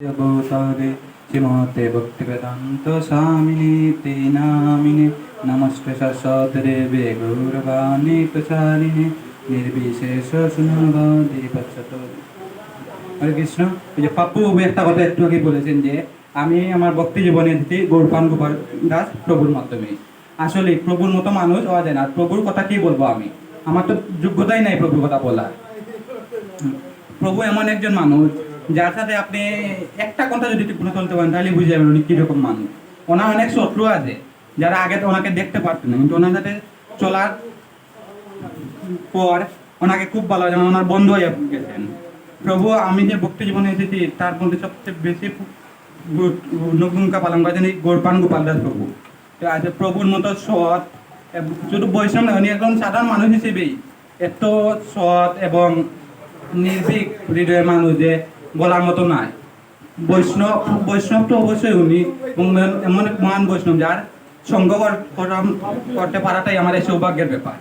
भूतले श्रीमते भक्तिवेदान्त स्वामिने ते नामिने नमस्ते सरस्वतीदेवे गौरवाणी प्रचारिणे নির্বিশেষ শুনবাদী পশ্চাৎ হরে কৃষ্ণ এই যে পাপ্পু বাবু একটা কথা একটু আগে বলেছেন যে আমি আমার ভক্তি জীবনে এসেছি গৌরপান গোপাল দাস প্রভুর মাধ্যমে আসলে প্রভুর মতো মানুষ হওয়া যায় না আর প্রভুর কথা কি বলবো আমি আমার তো যোগ্যতাই নাই প্রভুর কথা বলার প্রভু এমন একজন মানুষ যার সাথে আপনি একটা কথা যদি টিপুনে চলতে পারেন, তাহলে বুঝে যাবেন উনি কীরকম মানুষ। ওনার অনেক শত্রু আছে, যারা আগে তো ওনাকে দেখতে পারতেন না, কিন্তু ওনার সাথে চলার পর ওনাকে খুব ভালো যেমন ওনার বন্ধু হয়ে গেছেন। প্রভু, আমি যে ভক্তি জীবনে এসেছি, তার মধ্যে সবচেয়ে বেশি ভূমিকা পালন করেছেন এই গৌরপান গোপাল দাস প্রভু। আজ প্রভুর মতো সৎ শুধু বৈষ্ণব নয় উনি একজন সাধারণ মানুষ হিসেবেই এত সৎ এবং নির্ভীক হৃদয়ের মানুষ যে বলার মতো নাই। বৈষ্ণব বৈষ্ণব তো অবশ্যই উনি এমন এক মহান বৈষ্ণব যার সঙ্গ করতে পারাটাই এই সৌভাগ্যের ব্যাপার।